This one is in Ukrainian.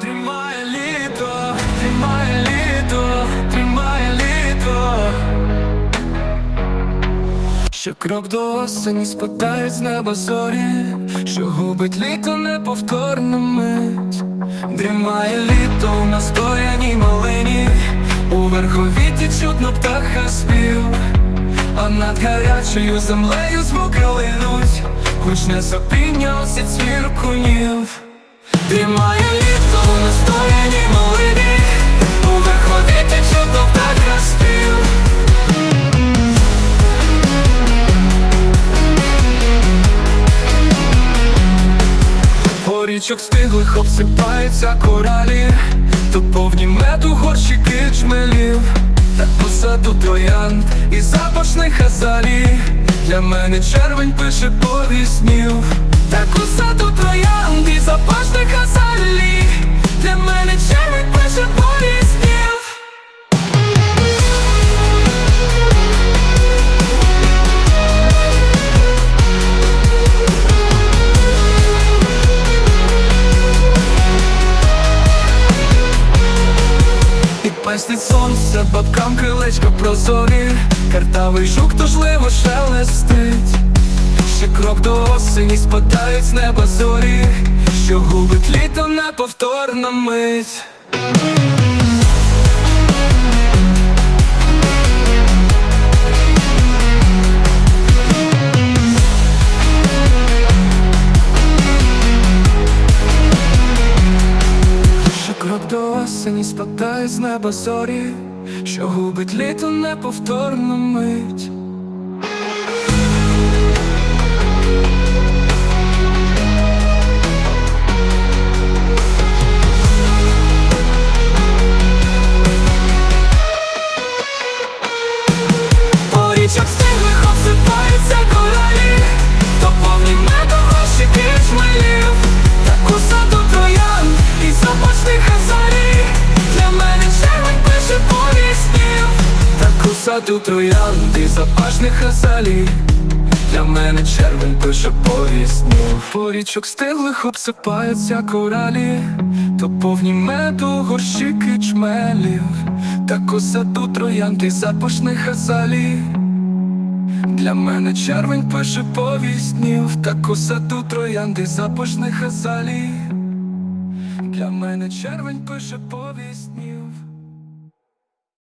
тримає літо, тримає літо, тримає літо, що крок до осені спадають з неба зорі, що губить літо неповторно мить, дрімає літо в настояній малині, у верховіті чутно птаха спів, а над гарячою землею звуки линуть, гучне сопіння осі цвірку. Горічок стиглих обсипаються коралі, то повні меду горщики джмелів, так посаду троянд і запашних азалій. Для мене червень пише повіснів, так посаду троянд і запашних азалій пестить сонце, бабкам крилечко прозорі, картавий жук тужливо шелестить. Ще крок до осені спадають з неба зорі, що губить літо неповторна мить. Осені спадають з неба зорі, що губить літо неповторну мить. Так у саду троян і запашних азалій. Для мене червень пише повіснів Порічок стиглих обсипаються коралі, то повні меду горщики чмелів, так у саду троянд і запашних азалій. Для мене червень пише повіснів, так у саду троянди запашних азалій. Для мене червень пише повіснів